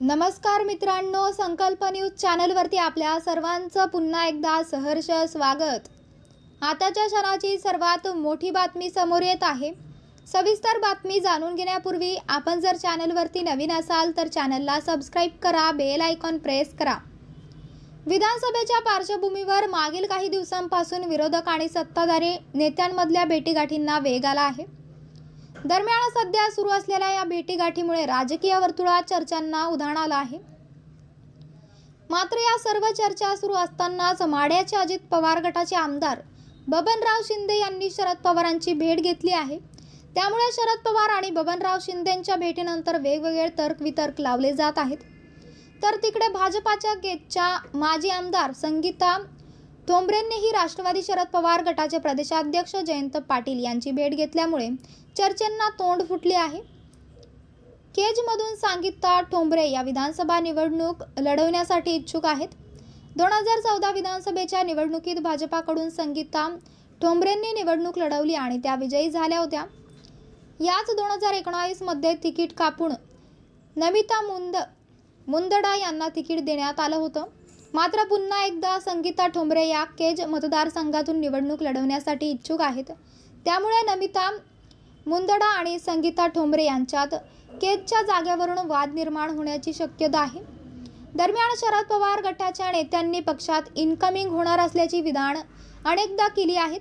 नमस्कार मित्रांनो संकल्प न्यूज चॅनलवरती आपल्या सर्वांचं पुन्हा एकदा सहर्ष स्वागत. आताच्या क्षणाची सर्वात मोठी बातमी समोर येत आहे. सविस्तर बातमी जाणून घेण्यापूर्वी आपण जर चॅनलवरती नवीन असाल तर चॅनलला सबस्क्राईब करा बेल आयकॉन प्रेस करा. विधानसभेच्या पार्श्वभूमीवर मागील काही दिवसांपासून विरोधक आणि सत्ताधारी नेत्यांमधल्या भेटीगाठींना वेग आला आहे. दरम्यान सध्या सुरू असलेल्या या भेटीगाठीमुळे राजकीय वर्तुळात चर्चांना उधाण आलं आहे. मात्र या सर्व चर्चा सुरू असतानाच माड्याचे अजित पवार गटाचे आमदार बबनराव शिंदे यांनी शरद पवारांची भेट घेतली आहे. त्यामुळे शरद पवार आणि बबनराव शिंदेंच्या भेटीनंतर वेगवेगळे तर्कवितर्क लावले जात आहेत. तर तिकडे भाजपाच्या गेटच्या माजी आमदार संगीता ठोंबरेंनीही राष्ट्रवादी शरद पवार गटाचे प्रदेशाध्यक्ष जयंत पाटील यांची भेट घेतल्यामुळे चर्चेंना तोंड फुटले आहे. केजमधून सांगितता ठोंबरे या विधानसभा निवडणूक लढवण्यासाठी इच्छुक आहेत. दोन हजार चौदा विधानसभेच्या निवडणुकीत भाजपाकडून संगीता ठोंबरेंनी निवडणूक लढवली आणि त्या विजयी झाल्या होत्या. याच दोन हजार एकोणावीसमध्ये तिकीट कापून नमिता मुंद मुंदडा यांना तिकीट देण्यात आलं होतं. मात्र पुन्हा एकदा संगीता ठोंबरे या केज मतदारसंघातून निवडणूक लढवण्यासाठी इच्छुक आहेत. त्यामुळे नमिता मुंदडा आणि संगीता ठोंबरे यांच्यात केजच्या जागेवरून वाद निर्माण होण्याची शक्यता आहे. दरम्यान शरद पवार गटाच्या नेत्यांनी पक्षात इनकमिंग होणार असल्याची विधान अनेकदा केली आहेत.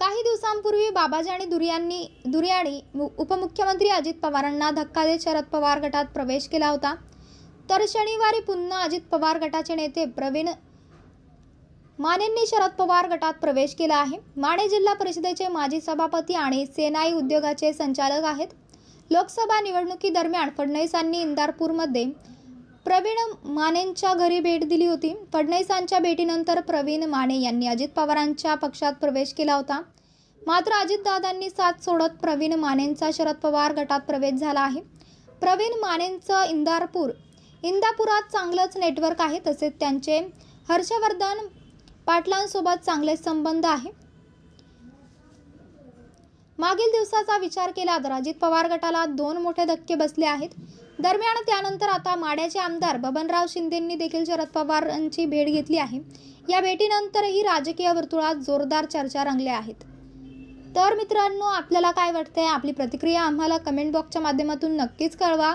काही दिवसांपूर्वी बाबाजी आणि दुर्यांनी दुर्याणी उपमुख्यमंत्री अजित पवारांना धक्का देत शरद पवार गटात प्रवेश केला होता. तर शनिवारी पुन्हा अजित पवार गटाचे नेते प्रवीण मानेंनी शरद पवार गटात प्रवेश केला आहे. माने जिल्हा परिषदेचे माजी सभापती आणि सेनाई उद्योगाचे संचालक आहेत. लोकसभा निवडणुकीदरम्यान फडणवीसांनी इंदारपूरमध्ये प्रवीण मानेंच्या घरी भेट दिली होती. फडणवीसांच्या भेटीनंतर प्रवीण माने यांनी अजित पवारांच्या पक्षात प्रवेश केला होता. मात्र अजितदादांनी साथ सोडत प्रवीण मानेंचा शरद पवार गटात प्रवेश झाला आहे. प्रवीण मानेंचं इंदारपूर इंदापुरात चांगलंच नेटवर्क आहे तसेच त्यांचे हर्षवर्धन पाटलांसोबत चांगले संबंध आहे. मागील दिवसाचा विचार केला तर अजित पवार गटाला दोन मोठे धक्के बसले आहेत. दरम्यान त्यानंतर आता माड्याचे आमदार बबनराव शिंदेंनी देखील शरद पवारांची भेट घेतली आहे. या भेटीनंतरही राजकीय वर्तुळात जोरदार चर्चा रंगल्या आहेत. तर मित्रांनो आपल्याला काय वाटतंय? आपली प्रतिक्रिया आम्हाला कमेंट बॉक्सच्या माध्यमातून नक्कीच कळवा.